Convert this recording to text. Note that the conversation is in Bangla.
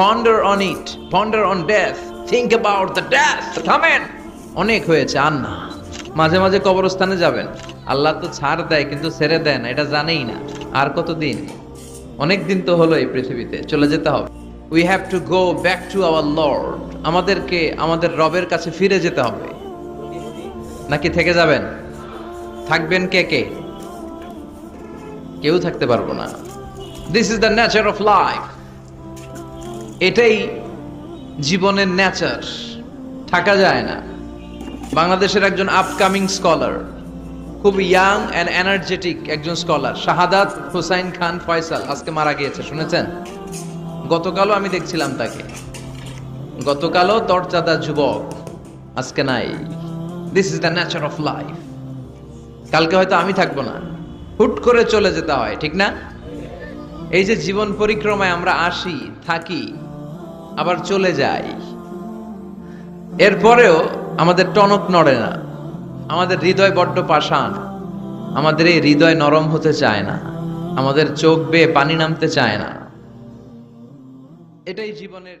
Ponder on it ponder on death think about the death থামেন অনেক হয়েছে আর না মাঝে মাঝে কবরস্থানে যাবেন। আল্লাহ তো ছাড় দেয়, কিন্তু ছেড়ে দেন এটা জানেই না। আর কতদিন? অনেক দিন তো হলো এই পৃথিবীতে, চলে যেতে হবে। We have to go back to our lord আমাদেরকে, আমাদের রবের কাছে ফিরে যেতে হবে। নাকি থেকে যাবেন? থাকবেন কে কে? কেউ থাকতে পারব না। This is the nature of life এটাই জীবনের নেচার থাকা যায় না। বাংলাদেশের একজন আপকামিং স্কলার খুব ইয়াং অ্যান্ড এনার্জেটিক একজন স্কলার শাহাদাত হুসাইন খান ফয়সাল, আজকে মারা গিয়েছে, শুনেছেন? গতকালও আমি দেখছিলাম তাকে। গতকালও তরচাদা যুবক, আজকে নাই। This is the nature of life কালকে হয়তো আমি থাকব না। হুট করে চলে যেতে হয়, ঠিক না? এই যে জীবন পরিক্রমায় আমরা আসি, থাকি, আবার চলে যাই, এরপরেও আমাদের টনক নড়ে না, আমাদের হৃদয় বড্ড পাষাণ, আমাদের এই হৃদয় নরম হতে চায় না, আমাদের চোখ বেয়ে পানি নামতে চায় না। এটাই জীবনের